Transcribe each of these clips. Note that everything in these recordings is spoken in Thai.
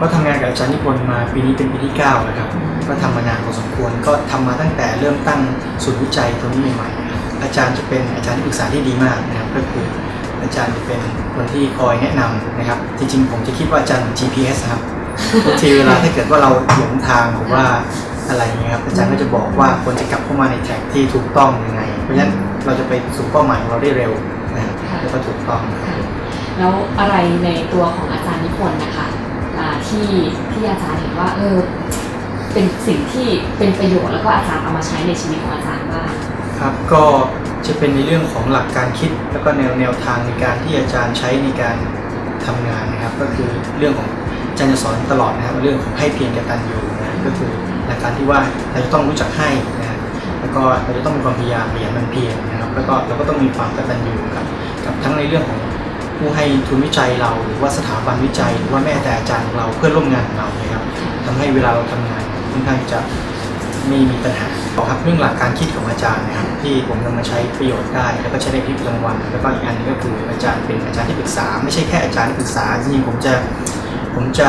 ก็ทำงานกับอาจารย์นิพนธ์มาปีนี้เป็นปีที่9นะครับก็ทำมานานพอสมควรก็ทำมาตั้งแต่เริ่มตั้งศูนย์วิจัยตรงนี้ใหม่ๆอาจารย์จะเป็นอาจารย์ที่ปรึกษาที่ดีมากนะครับก็คืออาจารย์จะเป็นคนที่คอยแนะนำนะครับ จริงๆ ผมจะคิดว่าอาจารย์ GPS ครับทีเวลาถ้าเกิดว่าเราหลงทางหรือว่าอะไรเงี้ยครับอาจารย์ก็จะบอกว่าควรจะกลับเข้ามาในแท็กที่ถูกต้องยังไง เพราะฉะนั้นเราจะไปสู่เป้าหมายของเราได้เร็วนะครับแล้วก็ถูกต้อง แล้วอะไรในตัวของอาจารย์นิพนธ์นะคะ ที่ที่อาจารย์เห็นว่าเออเป็นสิ่งที่เป็นประโยชน์แล้วก็อาจารย์เอามาใช้ในชีวิตของอาจารย์บ้างครับก็จะเป็นในเรื่องของหลักการคิด แล้วก็แนวแนวทางในการที่อาจารย์ใช้ในการทำงานนะครับ ก็คือเรื่องของอาจารย์จะสอนตลอดนะครับเรื่องของให้เพียงกตัญญูนะก็คือหลักการที่ว่าเราจะต้องรู้จักให้นะแล้วก็เราจะต้องมีความพยายามพยายามมันเพียรนะครับ แล้วก็เราก็ต้องมีความกตัญญูกับกับทั้งในเรื่องของ ผู้ให้ทุนวิจัยเรา หรือว่าสถาบันวิจัย หรือว่าแม้แต่อาจารย์ของเราเพื่อนร่วมงานของเรานะครับทำให้เวลาเราทำงานค่อนข้างจะไม่มีปัญหาครับเรื่องหลักการคิดของอาจารย์นะครับที่ผมนำมาใช้ประโยชน์ได้ แล้วก็ใช้ในชีวิตประจำวันแล้วก็อีกอันนึงก็คืออาจารย์เป็นอาจารย์ที่ปรึกษา ไม่ใช่แค่อาจารย์ที่ปรึกษาจริงๆผมจะผมจะ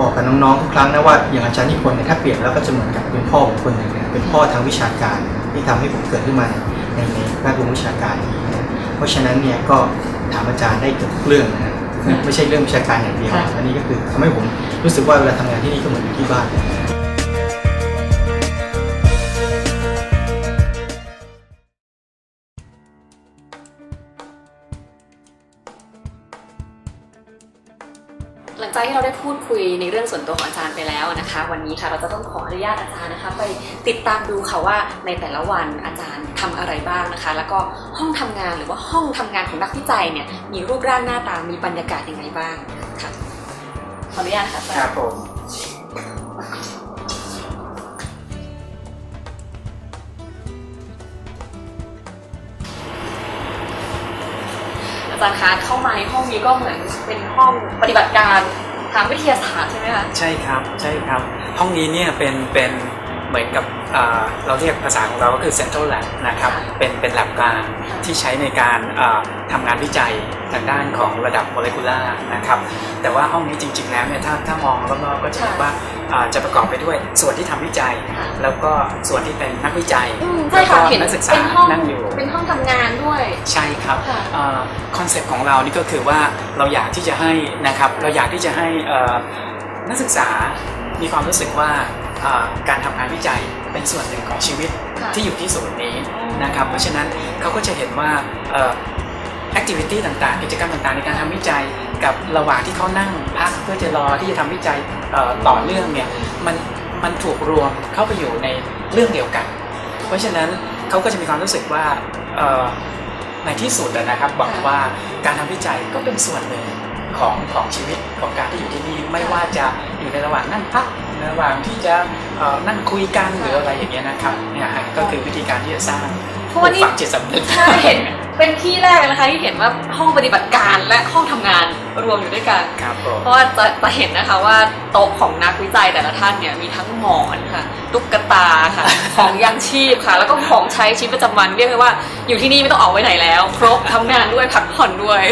บอกกับน้องๆทุกครั้งนะว่าอย่างอาจารย์นิพนธ์เนี่ยถ้าเปรียบแล้วก็จะเหมือนกับเป็นพ่อผมคนหนึ่งนะเป็นพ่อทางวิชาการที่ทำให้ผมเกิดขึ้นมาในในในแวดวงวิชาการนี้ เพราะฉะนั้นเนี่ยก็ถามอาจารย์ได้เกือบทุกเรื่องนะไม่ใช่เรื่องวิชาการอย่างเดียวค่ะอันนี้ก็คือทำให้ผมรู้สึกว่าเวลาทำงานที่นี่ก็เหมือนอยู่ที่บ้าน พูดคุยในเรื่องส่วนตัวของอาจารย์ไปแล้วนะคะ วันนี้ค่ะเราจะต้องขออนุญาตอาจารย์นะคะ ไปติดตามดูค่ะว่าในแต่ละวันอาจารย์ทำอะไรบ้างนะคะ แล้วก็ห้องทำงานหรือว่าห้องทำงานของนักวิจัยเนี่ยมีรูปร่างหน้าตามีบรรยากาศยังไงบ้างค่ะขออนุญาตค่ะอาจารย์ครับผมอาจารย์คะเข้ามาในห้องนี้ก็เหมือนเป็นห้องปฏิบัติการ ทางวิทยาศาสตร์ใช่ไหมคะใช่ครับใช่ครับ ห้องนี้เนี่ยเป็นเป็นเหมือนกับเราเรียกภาษาของเราก็คือ Central Lab นะครับเป็นเป็น lab กลางที่ใช้ในการทำงานวิจัย ทางด้านของระดับโมเลกุลาร์นะครับแต่ว่าห้องนี้จริง ๆ แล้วเนี่ยถ้าถ้ามองรอบๆก็จะเห็นว่าอ่าจะประกอบไปด้วยส่วนที่ทำวิจัย ค่ะ แล้วก็ส่วนที่เป็นนักวิจัยอืมใช่ค่ะแล้วก็เห็นนักศึกษาเป็นห้องนั่งอยู่ เป็นห้องทำงานด้วย ใช่ครับค่ะ คอนเซ็ปต์ของเรานี่ก็คือว่าเราอยากที่จะให้นะครับเราอยากที่จะให้เอ่อนักศึกษามีความรู้สึกว่าเอ่อการทำงานวิจัยเป็นส่วนหนึ่งของชีวิตค่ะ ที่อยู่ที่ศูนย์นี้อ๋อนะครับเพราะฉะนั้นเขาก็จะเห็นว่า แอคทิวิตี้ต่างๆ กิจกรรมต่างๆ ในการทำวิจัยกับระหว่างที่เขานั่งพักเพื่อจะรอที่จะทำวิจัยเอ่อต่อเนื่องเนี่ยมันมันถูกรวมเข้าไปอยู่ในเรื่องเดียวกัน เพราะฉะนั้นเขาก็จะมีความรู้สึกว่าเอ่อในที่สุดอะนะครับบอกว่าการทำวิจัยก็เป็นส่วนหนึ่งของของชีวิตของการที่อยู่ที่นี่ไม่ว่าจะอยู่ในระหว่างนั่งพักในระหว่างที่จะเอ่อนั่งคุยกันหรืออะไรอย่างเงี้ยนะครับเนี่ยฮะก็คือวิธีการที่จะสร้างเพราะว่านี่ฝังจิตสำนึกใช่เห็น เป็นที่แรกเลยนะคะที่เห็นว่าห้องปฏิบัติการและห้องทำงานรวมอยู่ด้วยกัน ครับผมเพราะว่าจะจะเห็นนะคะว่าโต๊ะของนักวิจัยแต่ละท่านเนี่ยมีทั้งหมอนค่ะตุ๊กตาค่ะ ของยังชีพค่ะ แล้วก็ของใช้ชีวิตประจำวันเรียกได้ว่าอยู่ที่นี่ไม่ต้องออกไปไหนแล้ว ครบทำงานด้วยพักผ่อนด้วย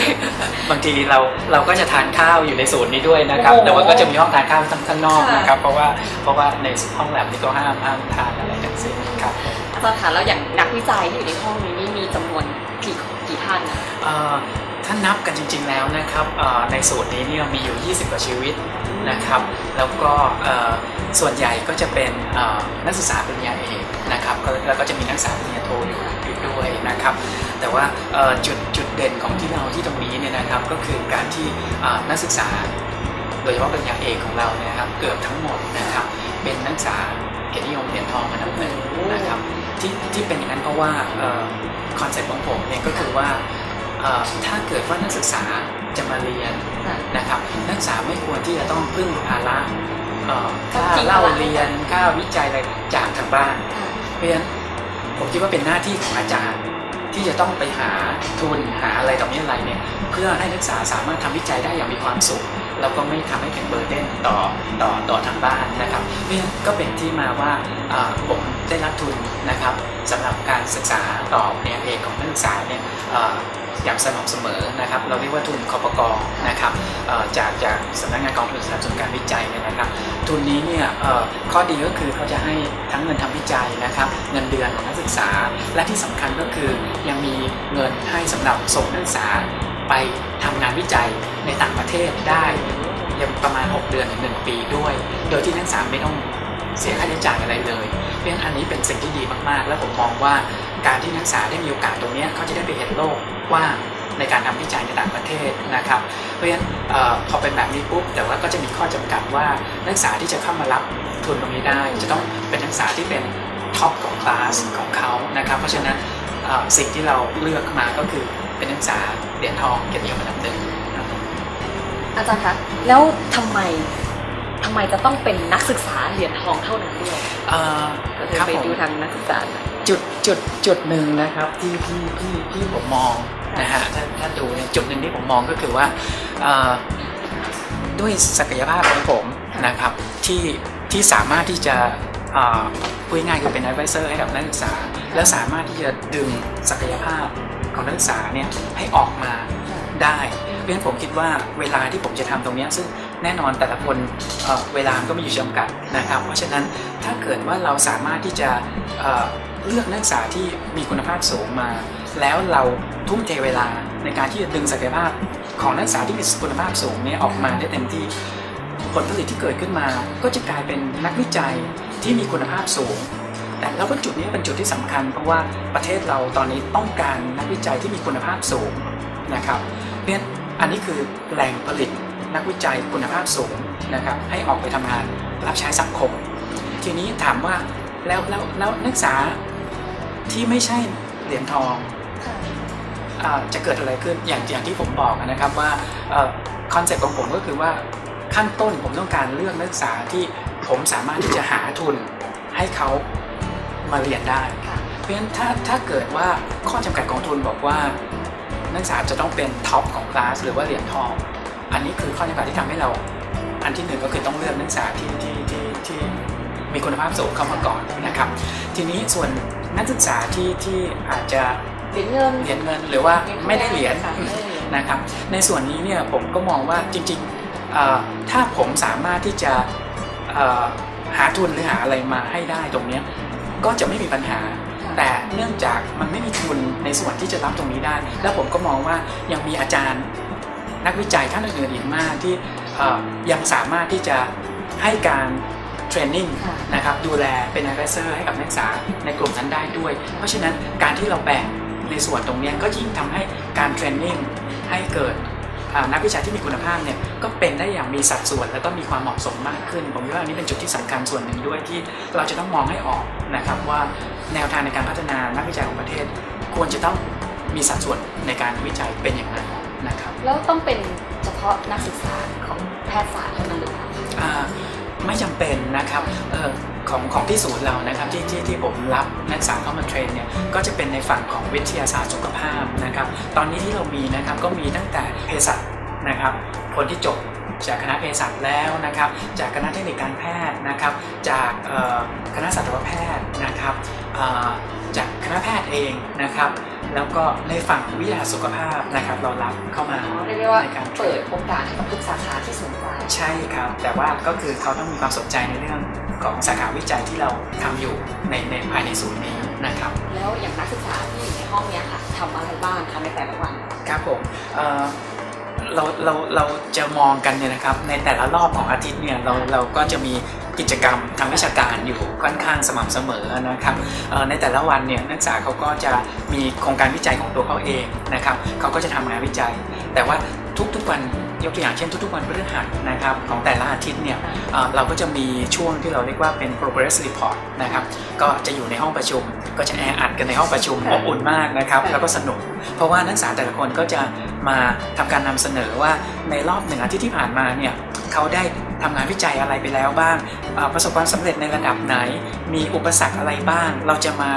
บางทีเราเราก็จะทานข้าวอยู่ในศูนย์นี้ด้วยนะครับ โอ้โหแต่ว่าก็จะมีห้องทานข้าวข้างนอกค่ะ นะครับ เพราะว่าเพราะว่าในห้องแลบนี่ก็ห้ามห้ามทานอะไรทั้งสิ้นครับ อาจารย์คะแล้วอย่างนักวิจัยที่อยู่ในห้องนี้นี่มีจำนวนกี่กี่ท่านนะเอ่อถ้านับกันจริง ๆแล้วนะครับในสูตรนี้เนี่ยมีอยู่ 20 กว่าชีวิตนะครับ แล้วก็ส่วนใหญ่ก็จะเป็นนักศึกษาปริญญาเอกนะครับแล้วก็จะมีนักศึกษาปริญญาโทอยู่อยู่ด้วยนะครับ แต่ว่าจุดจุดเด่นของที่เราที่ตรงนี้เนี่ยนะครับก็คือการที่นักศึกษา โดยเฉพาะปริญญาเอกของเราเนี่ยนะครับเกือบทั้งหมดนะครับเป็นนักศึกษา เกียรตินิยมเหรียญทองมานับหนึ่งนะครับที่ที่เป็นอย่างนั้นเพราะว่าคอนเซ็ปต์ของผมเนี่ยก็คือว่าเอ่อถ้าเกิดว่านักศึกษาจะมาเรียนค่ะนะครับนักศึกษาไม่ควรที่จะต้องพึ่งภาระเอ่อค่าจริงๆเล่าเรียนค่าวิจัยอะไรจากทางบ้านค่ะเพราะฉะนั้นผมคิดว่าเป็นหน้าที่ของอาจารย์ที่จะต้องไปหาทุนหาอะไรต่อมีอะไรเนี่ยเพื่อให้นักศึกษาสามารถทำวิจัยได้อย่างมีความสุข แล้วก็ไม่ทำให้เป็นเบอร์เดนต่อต่อต่อทางบ้านนะครับนี่ก็เป็นที่มาว่าผมได้รับทุนนะครับสำหรับการศึกษาต่อปริญญาเอกของนักศึกษาเนี่ยอย่างสม่ำเสมอนะครับ เราเรียกว่าทุนคอปกรนะครับจากจากสำนักงานกองทุนสนับสนุนการวิจัยเนี่ยนะครับ ทุนนี้เนี่ยข้อดีก็คือเขาจะให้ทั้งเงินทำวิจัยนะครับ เงินเดือนของนักศึกษา และที่สำคัญก็คือยังมีเงินให้สำหรับส่งนักศึกษา ไปทำงานวิจัยในต่างประเทศได้ยังประมาณ 6 เดือนถึง1ปีด้วย โดยที่นักศึกษาไม่ต้องเสียค่าใช้จ่ายอะไรเลย เพราะฉะนั้นอันนี้เป็นสิ่งที่ดีมากๆ และผมมองว่าการที่นักศึกษาได้มีโอกาสตรงนี้เขาจะได้ไปเห็นโลกกว่างในการทำวิจัยในต่างประเทศนะครับ เพราะฉะนั้นพอเป็นแบบนี้ปุ๊บแต่ว่าก็จะมีข้อจำกัดว่านักศึกษาที่จะเข้ามารับทุนตรงนี้ได้ จะต้องเป็นนักศึกษาที่เป็นท็อปของคลาสของเขานะครับ เพราะฉะนั้น สิ่งที่เราเลือกมาก็คือเป็นนักศึกษาเหรียญทองเกียรตินิยมอันดับหนึ่งครับอาจารย์คะแล้วทำไมทำไมจะต้องเป็นนักศึกษาเหรียญทองเท่านั้นด้วยเอ่อก็คือครับไปผมดูทางนักศึกษาหน่อยจุดจุดจุดหนึ่งนะครับที่ที่ที่ที่ผมมองนะฮะถ้าถ้าดูเนี่ยจุดหนึ่งที่ผมมองก็คือว่าเอ่อด้วยศักยภาพของผมนะครับที่ที่สามารถที่จะเอ่อ พูดง่ายคือเป็น advisor ให้กับนักศึกษา และสามารถที่จะดึงศักยภาพของนักศึกษาเนี่ยให้ออกมาได้เพราะฉะนั้นผมคิดว่าเวลาที่ผมจะทำตรงนี้ซึ่งแน่นอนแต่ละคนเเวลาก็มีอยู่จำกัดนะครับ เพราะฉะนั้นถ้าเกิดว่าเราสามารถที่จะเเลือกนักศึกษาที่มีคุณภาพสูงมา แล้วเราทุ่มเทเวลาในการที่จะดึงศักยภาพของนักศึกษาที่มีคุณภาพสูงเนี้ออกมาได้เต็มที่ผลผลิตที่เกิดขึ้นมา ก็จะกลายเป็นนักวิจัย ที่มีคุณภาพสูง แต่แล้วก็จุดนี้เป็นจุดที่สำคัญ เพราะว่าประเทศเราตอนนี้ต้องการนักวิจัยที่มีคุณภาพสูงนะครับเพราะฉะนั้นอันนี้คือแหล่งผลิตนักวิจัยคุณภาพสูงนะครับให้ออกไปทำงานรับใช้สังคม ทีนี้ถามว่าแล้วแล้วแล้วนักศึกษาที่ไม่ใช่เหรียญทองอ่าจะเกิดอะไรขึ้นอย่างอย่างที่ผมบอกนะครับว่าคอนเซ็ปต์ของผมก็คือว่าขั้นต้นผมต้องการเลือกนักศึกษาที่ ผมสามารถที่จะหาทุนให้เขามาเรียนได้ เพราะฉะนั้นถ้าถ้าเกิดว่าข้อจำกัดของทุนบอกว่า นักศึกษาจะต้องเป็นท็อปของคลาสหรือว่าเหรียญทอง อันนี้คือข้อจำกัดที่ทำให้เรา อันที่หนึ่งก็คือต้องเลือกนักศึกษาที่ที่ที่ที่มีคุณภาพสูงเข้ามาก่อนนะครับ ทีนี้ส่วนนักศึกษาที่ที่อาจจะเหรียญเงินเหรียญเงินหรือว่าไม่ได้เหรียญนะครับ ในส่วนนี้เนี่ยผมก็มองว่าจริงๆถ้าผมสามารถที่จะ หาทุนหรือหาอะไรมาให้ได้ตรงเนี้ยก็จะไม่มีปัญหา แต่เนื่องจากมันไม่มีทุนในส่วนที่จะรับตรงนี้ได้ แล้วผมก็มองว่ายังมีอาจารย์นักวิจัยท่านอื่นๆอีกมากที่เอ่อยังสามารถที่จะให้การเทรนนิ่งค่ะนะครับดูแลเป็น advisor ให้กับนักศึกษาในกลุ่มนั้นได้ด้วย เพราะฉะนั้นการที่เราแบ่งในส่วนตรงเนี้ยก็ยิ่งทำให้การเทรนนิ่งให้เกิดอ่า นักวิจัยที่มีคุณภาพเนี่ยก็เป็นได้อย่างมีสัดส่วน แล้วก็มีความเหมาะสมมากขึ้น ผมคิดว่าอันนี้เป็นจุดที่สำคัญส่วนหนึ่งด้วยที่เราจะต้องมองให้ออกนะครับว่าแนวทางในการพัฒนานักวิจัยของประเทศ ควรจะต้องมีสัดส่วนในการวิจัยเป็นอย่างไรนะครับแล้วต้องเป็นเฉพาะนักศึกษาของแพทยศาสตร์เท่านั้นหรือเปล่าอ่า ไม่จำเป็นนะครับออของของที่ศูนย์เรานะครับที่ที่ที่ผมรับนักศึกษาเข้ามาเทรนเนี่ยก็จะเป็นในฝั่งของวิทยาศาสตร์สุขภาพนะครับตอนนี้ที่เรามีนะครับก็มีตั้งแต่เภสัชนะครับคนที่จบจากคณะเภสัชแล้วนะครับ จากคณะเทคนิคการแพทย์นะครับ จากคณะสัตวแพทย์นะครับ จากคณะแพทย์เองนะครับ แล้วก็ในฝั่งวิทยาสุขภาพนะครับเรารับเข้ามาเรียกได้ว่าในการเทรเปิดนโอกาสให้กับทุกสาขาที่สนใจใช่ครับ แต่ว่าก็คือเขาต้องมีความสนใจในเรื่องของสาขาวิจัยที่เราทำอยู่ในในภายในศูนย์นี้นะครับ แล้วอย่างนักศึกษาที่อยู่ในห้องเนี้ยค่ะทำอะไรบ้างคะในแต่ละวันครับผมเอ่อเราเราเราจะมองกันเนี่ยนะครับในแต่ละรอบของอาทิตย์เนี่ยเราเราก็จะมี กิจกรรมทางวิชาการอยู่ค่อนข้างสม่ำเสมอนะครับเอ่อในแต่ละวันเนี่ยนักศึกษาเขาก็จะมีโครงการวิจัยของตัวเขาเองนะครับเขาก็จะทำงานวิจัย แต่ว่าทุกๆวันยกตัวอย่างเช่นทุกๆวันพฤหัสนะครับของแต่ละอาทิตย์เนี่ยเอ่อเราก็จะมีช่วงที่เราเรียกว่าเป็น progress report นะครับก็จะอยู่ในห้องประชุม ก็จะแออัดกันในห้องประชุมค่ะอบอุ่นมากนะครับค่ะแล้วก็สนุก เพราะว่านักศึกษาแต่ละคนก็จะมาทำการนำเสนอว่าในรอบหนึ่งอาทิตย์ที่ผ่านมาเนี่ยเขาได้ ทำงานวิจัยอะไรไปแล้วบ้างเอ่อประสบความสำเร็จในระดับไหน มีอุปสรรคอะไรบ้าง เราจะมา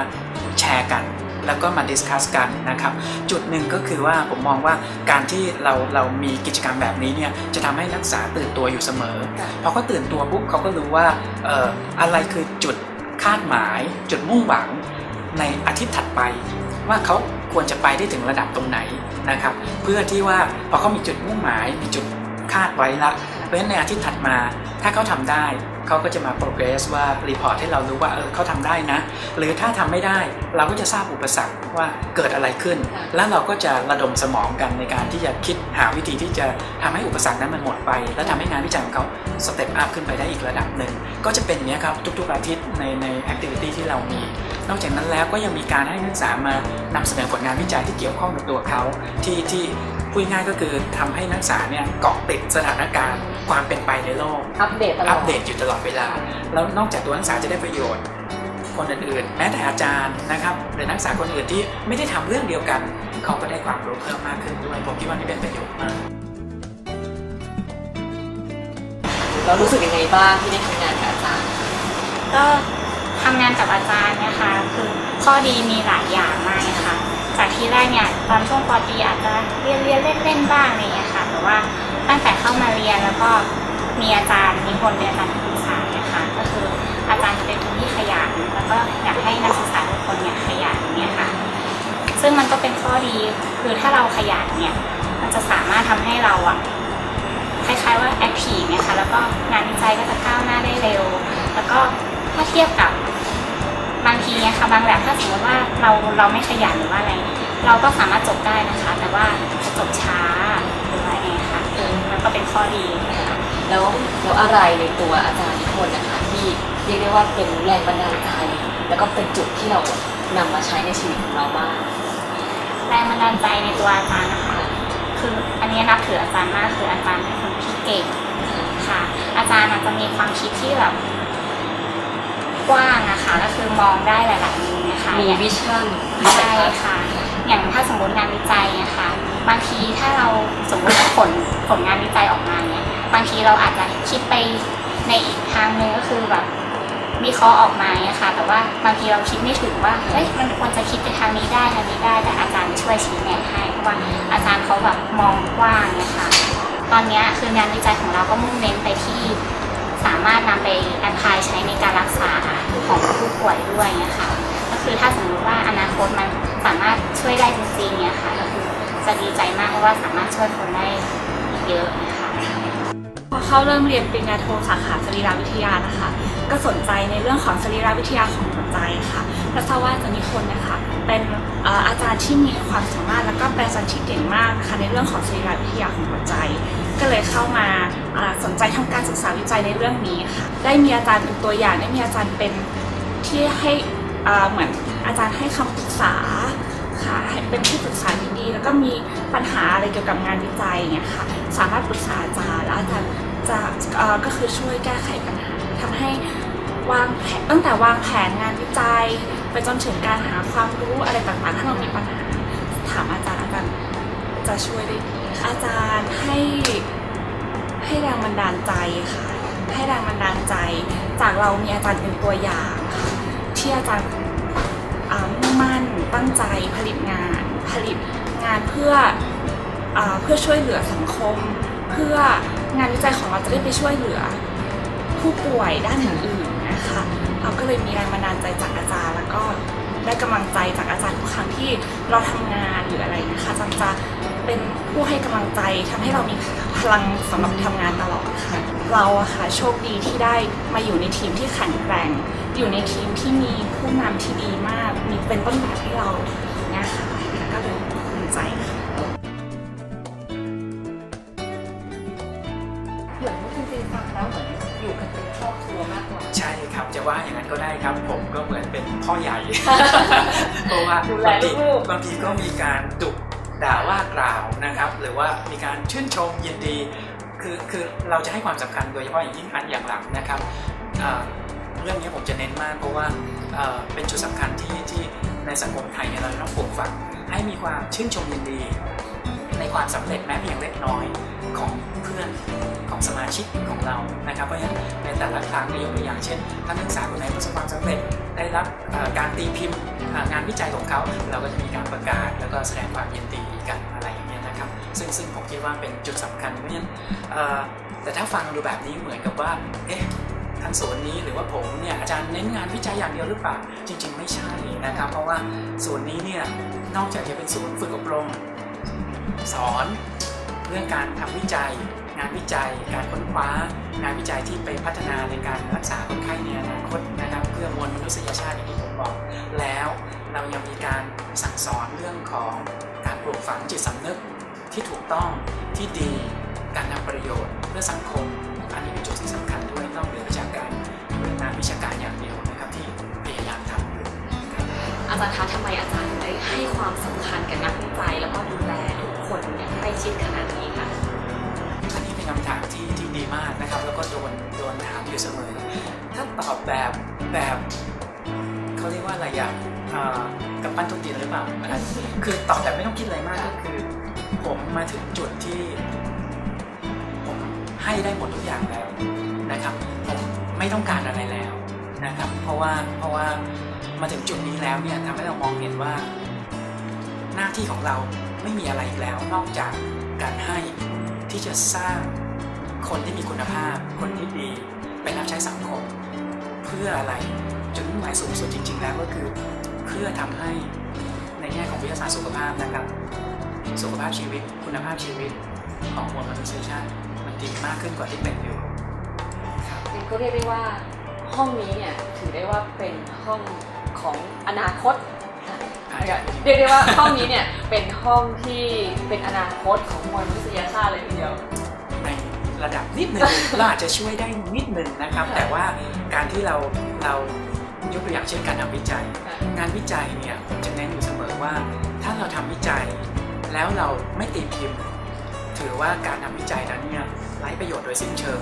แชร์กันแแล้วก็มาดิสคัสกันนะครับ จุดหนึ่งก็คือว่าผมมองว่าการที่เราเรามีกิจกรรมแบบนี้เนี่ยจะทำให้นักศึกษาตื่นตัวอยู่เสมอค่ะพอเขาตื่นตัวปุ๊บเขาก็รู้ว่าเอ่ออะไรคือจุดคาดหมาย จุดมุ่งหวังในอาทิตย์ถัดไปว่าเขาควรจะไปได้ถึงระดับตรงไหนนะครับ เพื่อที่ว่าพอเขามีจุดมุ่งหมายมีจุดคาดไว้ละ เพราะฉะนั้นในอาทิตย์ถัดมาถ้าเขาทำได้เขาก็จะมา progress ว่า report ให้เรารู้ว่าเออเขาทำได้นะ หรือถ้าทำไม่ได้เราก็จะทราบอุปสรรคว่าเกิดอะไรขึ้นค่ะแล้วเราก็จะระดมสมองกันในการที่จะคิดหาวิธีที่จะทำให้อุปสรรคนั้นมันหมดไป และทำให้งานวิจัยของเขาสเต็ปอัพขึ้นไปได้อีกระดับหนึ่ง ก็จะเป็นอย่างนี้ยครับทุกๆอาทิตย์ในในแอคทิวิตี้ที่เรามี นอกจากนั้นแล้วก็ยังมีการให้นักศึกษามานำเสนอผลงานวิจัยที่เกี่ยวข้องกับตัวเขาที่ที่ พูดง่ายๆก็คือทำให้นักศึกษาเนี่ยเกาะติดสถานการณ์ความเป็นไปในโลก อัปเดตตลออัดปเดตอยู่ตลอดเวลา แล้วนอกจากตัวนักศึกษาจะได้ประโยชน์ คนอื่นๆ แม้แต่อาจารย์นะครับหรือนักศึกษาคนอื่นที่ไม่ได้ทำเรื่องเดียวกัน เขาก็ได้ความรู้เพิ่มมากขึ้นด้วยผมคิดว่านี่เป็นประโยชน์มากเรารู้สึกยังไงบ้างที่ได้ทำงานกับอาจารย์ก็ทำงานกับอาจารย์เนี่ยค่ะคือข้อดีมีหลายอย่างมากนะคะ จากที่แรกเนี่ยตอนช่วงปตรีอาจจะเรียนเรียนเล่นเล่นๆบ้างอะไรอย่างเงี้ยค่ะแต่ว่าตั้งแต่เข้ามาเรียนแล้วก็มีอาจารย์นิพนธ์เป็นอาจารย์ที่ปรึกษาเนี่ยค่ะก็คืออาจารย์จะเป็นคนที่ขยันแล้วก็อยากให้นักศึกษาทุกคนเนี่ยขยันเนี่ยค่ะ ซึ่งมันก็เป็นข้อดีคือถ้าเราขยันเนี่ยมันจะสามารถทำให้เราอะคล้ายๆว่าแอคทีฟเนี่ยค่ะแล้วก็งานวิจัยก็จะก้าวหน้าได้เร็ว แล้วก็ถ้าเทียบกับ ทีเนี่ยค่ะบางแบบถ้าสมมติว่าเราเราไม่ขยันหรือว่าอะไร เราก็สามารถจบได้นะคะ แต่ว่าจะจบช้าหรือว่าไงคะคือมันก็เป็นข้อดีค่ะแล้วแล้วอะไรในตัวอาจารย์นิพนธ์นะคะที่เรียกได้ว่าเป็นแรงบันดาลใจ แล้วก็เป็นจุดที่เรานำมาใช้ในชีวิตของเราบ้างแรงบันดาลใจในตัวอาจารย์นะคะ คืออันนี้นับถืออาจารย์มากคืออาจารย์เป็นคนที่เก่งค่ะ อาจารย์อาจจะมีความคิดที่แบบ กว้างนะคะก็คือมองได้หลายๆมุมนะคะมีอย่างวิชั่นใช่ค่ะ อย่างถ้าสมมติงานวิจัยเนี่ยค่ะบางทีถ้าเราสมมติว่าผลผลงานวิจัยออกมาเนี่ยบางทีเราอาจจะคิดไปในอีกทางหนึงก็คือแบบวิเคราะห์ออกมาเนี่ยค่ะ แต่ว่าบางทีเราคิดไม่ถึงว่าเอ้ยมันควรจะคิดไปทางนี้ได้ทางนี้ได้ แต่อาจารย์ช่วยชี้แนะให้เพราะว่าอาจารย์เขาแบบมองกว้างเนี่ยค่ะ ตอนเนี้ยคืองานวิจัยของเราก็มุ่งเน้นไปที่ สามารถนำไปแอพพลายใช้ในการรักษาของผู้ป่วยด้วยนี่ยค่ะก็คือถ้าสมมติว่าอนาคตมันสามารถช่วยได้จริงๆเนี่ยค่ะก็คือจะดีใจมากเพราะว่าสามารถช่วยคนได้เยอะนะคะพอเข้าเริ่มเรียนปริญญาโทสาขาสรีรวิทยานะคะ ก็สนใจในเรื่องของสรีรวิทยาของหัวใจค่ะและทราบว่าจารย์นิพนะคะเป็นเอ่ออาจารย์ที่มีความสามารถและก็เป็นอาจารย์ที่เก่งมากนะคะในเรื่องของสรีรวิทยาของหัวใจ ก็เลยเข้ามาสนใจทำการศึกษาวิจัยในเรื่องนี้ค่ะ ได้มีอาจารย์เป็นตัวอย่าง ได้มีอาจารย์เป็นที่ให้เหมือนอาจารย์ให้คำปรึกษาค่ะเป็นที่ปรึกษาที่ดี แล้วก็มีปัญหาอะไรเกี่ยวกับงานวิจัยเนี่ยค่ะ สามารถปรึกษาอาจารย์แล้วอาจารย์จะก็คือช่วยแก้ไขปัญหาทำให้วางแผนตั้งแต่วางแผนงานวิจัย ไปจนถึงการหาความรู้อะไรต่างๆ ถ้าเรามีปัญหา ถามอาจารย์อาจารย์จะช่วยได้ดี อาจารย์ให้ให้แรงบันดาลใจค่ะ ให้แรงบันดาลใจ จากเรามีอาจารย์เป็นตัวอย่างค่ะที่อาจารย์มุ่งมั่นตั้งใจผลิตงาน ผลิตงานเพื่ออเพื่อช่วยเหลือสังคม เพื่องานวิจัยของเราจะได้ไปช่วยเหลือ ผู้ป่วยด้านอื่นๆนะคะเราก็เลยมีแรงบันดาลใจจากอาจารย์ แล้วก็ได้กำลังใจจากอาจารย์ทุกครั้งที่เราทำงานหรืออะไรนะคะจารย์จะ เป็นผู้ให้กำลังใจทำให้เรามีพลังสำหรับทำงานตลอดค่ะ เราอะค่ะโชคดีที่ได้มาอยู่ในทีมที่แข็งแกร่ง อยู่ในทีมที่มีผู้นำที่ดีมาก มีเป็นต้นแบบให้เราเนี่ยค่ะก็เลยภูมิใจค่ะเหมือนว่าจริงๆฟังแล้วเหมือนอยู่กันเป็นครอบครัวมากกว่าใช่ครับจะว่าอย่างนั้นก็ได้ครับ ผมก็เหมือนเป็นพ่อใหญ่เพราะว่าดูแลบางทีลูกๆบางทีก็มีการดุ ด่าว่ากล่าวนะครับ หรือว่ามีการชื่นชมยินดีคือคือเราจะให้ความสำคัญโดยเฉพาะอย่างยิ่งอันอย่างหลังนะครับเรื่องนี้ผมจะเน้นมากเพราะว่าเเป็นจุดสำคัญที่ที่ในสังคมไทยเราต้องปลูกฝังให้มีความชื่นชมยินดี ในความสำเร็จแม้เพียงเล็กน้อยของ พื่อนของสมาชิกของเรานะครับเพราะฉะนั้นในแต่ละครั้งในยกตัวอย่างเช่นถ้านักศึกษาคนไหนประสบความสำเร็จได้รับการตีพิมพ์งานวิจัยของเขาเราก็จะมีการประกาศ แล้วก็แสดงความยินดีกันอะไรอย่างเงี้ยนะครับซึ่งซึ่งผมคิดว่าเป็นจุดสำคัญเพราะฉะนั้นแต่ถ้าฟังดูแบบนี้เหมือนกับว่าเอ๊ะทางศูนนี้หรือว่าผมเนี่ยอาจารย์เน้นงานวิจัยอย่างเดียวหรือเปล่าจริง ๆ ไม่ใช่นะครับ เพราะว่าศูนนี้เนี่ยนอกจากจะเป็นศูนย์ฝึกอบรม สอนเรื่องการทำวิจัย งานวิจัย การค้นคว้า งานวิจัยที่ไปพัฒนาในการรักษาคนไข้ในอนาคตนะครับ เพื่อมวลมนุษยชาติอย่างที่ผมบอก แล้วเรายังมีการสั่งสอนเรื่องของการปลูกฝังจิตสำนึกที่ถูกต้องที่ดีการนำประโยชน์เพื่อสังคม อันนี้เป็นจุดที่สำคัญด้วยนอกเหนือจากการเรื่องานวิชาการอย่างเดียวนะครับที่พยายามทำอยู่อาจารย์คะทำไมอาจารย์ถึงได้ให้ความสำคัญกับนักวิจัยแล้วก็ดูแลทุกคนอย่างใกล้ชิดขนาดนี้ คำถามที่ที่ดีมากนะครับ แล้วก็โดนโดนถามอยู่เสมอ ถ้าตอบแบบแบบเขาเรียกว่าอะไรอย่างกับปั้นทุกดินหรือเปล่าอันคือตอบแบบไม่ต้องคิดอะไรมากก็คือ ผมมาถึงจุดที่ ผมให้ได้หมดทุกอย่างแล้วนะครับ ผมไม่ต้องการอะไรแล้วนะครับ เพราะว่าเพราะว่ามาถึงจุดนี้แล้วเนี่ยทำให้เรามองเห็นว่า หน้าที่ของเราไม่มีอะไรอีกแล้ว นอกจากการให้ที่จะสร้าง คนที่มีคุณภาพ คนที่ดีไปรับใช้สังคม เพื่ออะไรจุดมุ่งหมายสูงสุดจริง ๆ แล้วก็คือ เพื่อทำให้ในแง่ของวิทยาศาสตร์สุขภาพนะครับ สุขภาพชีวิต คุณภาพชีวิตของมวลมนุษยชาติมันดีมากขึ้นกว่าที่เป็นอยู่ครับก็เรียกได้ว่าห้องนี้เนี่ยถือได้ว่าเป็นห้องของอนาคตอาจจะเรียกได้ว่าห้องนี้เนี่ยเป็นห้องที่เป็นอนาคตของมวลมนุษยชาติเลยทีเดียวใน ระดับนิดหนึ่งเราอาจจะช่วยได้นิดหนึ่งนะครับ แต่ว่าการที่เราเรายกตัวอย่างเช่นการทำวิจัย งานวิจัยเนี่ยผมจะเน้นอยู่เสมอว่า ถ้าเราทำวิจัย แล้วเราไม่ตีพิมพ์ ถือว่าการทำวิจัยนั้นเนี่ยไร้ประโยชน์โดยสิ้นเชิง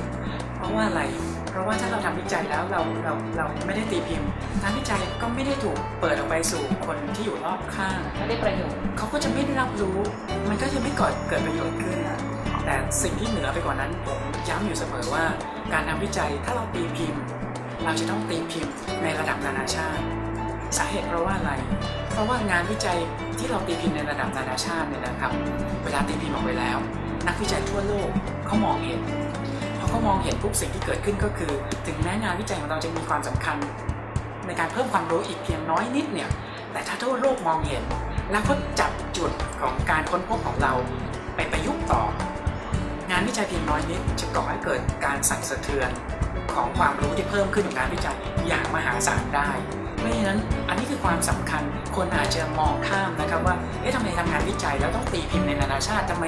เพราะว่าอะไรเพราะว่าถ้าเราทำวิจัยแล้วเราเราเราไม่ได้ตีพิมพ์งานวิจัยก็ไม่ได้ถูกเปิดออกไปสู่คนที่อยู่รอบข้างไม่ได้ประโยชน์เขาก็จะไม่ได้รับรู้ มันก็จะไม่เกิดเกิดประโยชน์ขึ้น แต่สิ่งที่เหนือไปกว่านั้นผมย้ำอยู่เสมอว่า การทำวิจัยถ้าเราตีพิมพ์ เราจะต้องตีพิมพ์ในระดับนานาชาติ สาเหตุเพราะว่าอะไร เพราะว่างานวิจัยที่เราตีพิมพ์ในระดับนานาชาติเนี่ยนะครับ เวลาตีพิมพ์ออกไปแล้ว นักวิจัยทั่วโลกเขามองเห็นพอเขามองเห็นปุ๊บสิ่งที่เกิดขึ้นก็คือ ถึงแม้งานวิจัยของเราจะมีความสำคัญ ในการเพิ่มความรู้อีกเพียงน้อยนิดเนี่ยแต่ถ้าทั่วโลกมองเห็น แล้วก็จับจุดของการค้นพบของเราไปประยุกต์ต่อานวิจัยเพียงน้อยนิดจะก่อให้เกิดการสั่นสะเทือนของความรู้ที่เพิ่มขึ้นของงานวิจัยอย่างมหาศาลได้เพราะฉะนั้นอันนี้คือความสำคัญคนอาจจะมองข้ามนะครับว่าเอ๊ะทำไมทำงานวิจัยแล้วต้องตีพิมพ์ในนานาชาติทำไม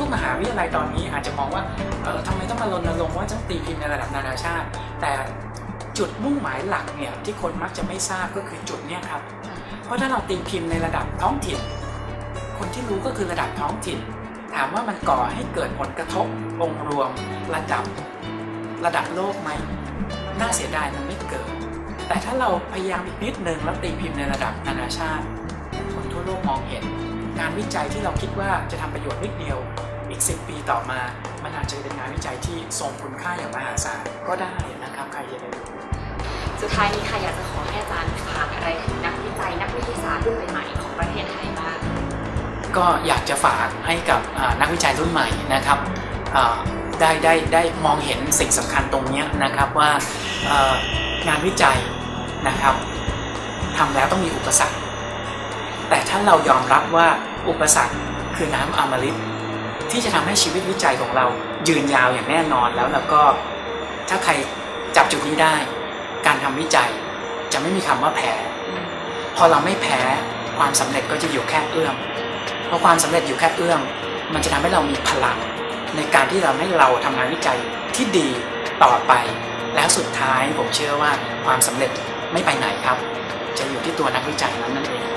ทุก ๆ มหาวิทยาลัยตอนนี้อาจจะมองว่าเออทำไมต้องมารณรงค์ว่าต้องตีพิมพ์ในระดับนานาชาติ แต่จุดมุ่งหมายหลักเนี่ยที่คนมักจะไม่ทราบก็คือจุดเนี่ยครับเพราะถ้าเราตีพิมพ์ในระดับท้องถิ่น คนที่รู้ก็คือระดับท้องถิ่น ถามว่ามันก่อให้เกิดผลกระทบองค์รวมระดับระดับโลกไหมน่าเสียดายมันไม่เกิด แต่ถ้าเราพยายามอีกนิดนึงแล้วตีพิมพ์ในระดับนานาชาติ คนทั่วโลกมองเห็น งานวิจัยที่เราคิดว่าจะทำประโยชน์นิดเดียว อีก 10 ปีต่อมา มันอาจจะเป็นงานวิจัยที่ทรงคุณค่าอย่างมหาศาลก็ได้นะครับใครจะไปรู้สุดท้ายนี้ค่ะอยากจะขอให้อาจารย์ฝากอะไรถึงนักวิจัยนักวิทยาศาสตร์รุ่นใหม่ๆของประเทศไทยบ้าง ก็อยากจะฝากให้กับนักวิจัยรุ่นใหม่นะครับได้ได้ได้มองเห็นสิ่งสำคัญตรงนี้นะครับว่างานวิจัยนะครับทำแล้วต้องมีอุปสรรค แต่ถ้าเรายอมรับว่าอุปสรรคคือน้ำอมฤตที่จะทำให้ชีวิตวิจัยของเรายืนยาวอย่างแน่นอนแล้วแล้วก็ถ้าใครจับจุดนี้ได้ การทำวิจัยจะไม่มีคำว่าแพ้ พอเราไม่แพ้ความสำเร็จก็จะอยู่แค่เอื้อม เพราะความสำเร็จอยู่แค่เอื้อมมันจะทำให้เรามีพลัง ในการที่เราให้เราทำงานวิจัยที่ดีต่อไป แล้วสุดท้ายผมเชื่อว่าความสำเร็จไม่ไปไหนครับ จะอยู่ที่ตัวนักวิจัยนั้นนั่นเอง